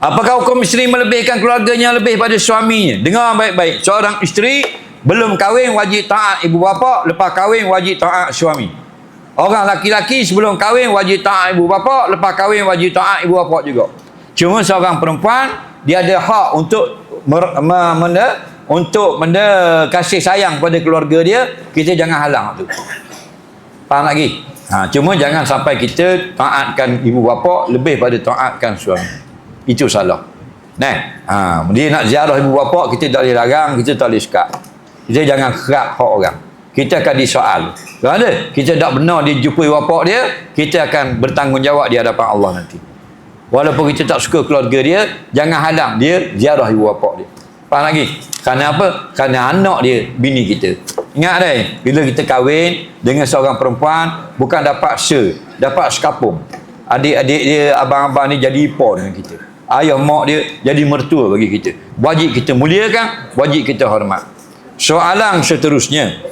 Apakah hukum isteri melebihkan keluarganya lebih pada suaminya? Dengar baik-baik. Seorang isteri belum kahwin wajib taat ibu bapa, lepas kahwin wajib taat suami. Orang laki-laki sebelum kahwin wajib taat ibu bapa, lepas kahwin wajib taat ibu bapa juga. Cuma seorang perempuan dia ada hak untuk mer, me, menda, untuk menda kasih sayang pada keluarga dia, kita jangan halang tu. Faham lagi? Ha, cuma jangan sampai kita taatkan ibu bapa lebih pada taatkan suami. Itu salah. Nah, ha, dia nak ziarah ibu bapa, kita tak boleh larang, kita tak boleh sekat. Kita jangan kerak hak orang. Kita akan disoal. Ada, kita tak benar dia jumpa ibu bapa dia, kita akan bertanggungjawab di hadapan Allah nanti. Walaupun kita tak suka keluarga dia, jangan halang dia ziarah ibu bapa dia. Faham lagi? Kerana apa? Kerana anak dia, bini kita. Ingat deh, bila kita kahwin dengan seorang perempuan, bukan dapat se, dapat sekapung. Adik-adik dia, abang-abang ni jadi ipar dengan kita. Ayah mak dia jadi mertua bagi kita. Wajib kita muliakan, wajib kita hormat. Soalan seterusnya,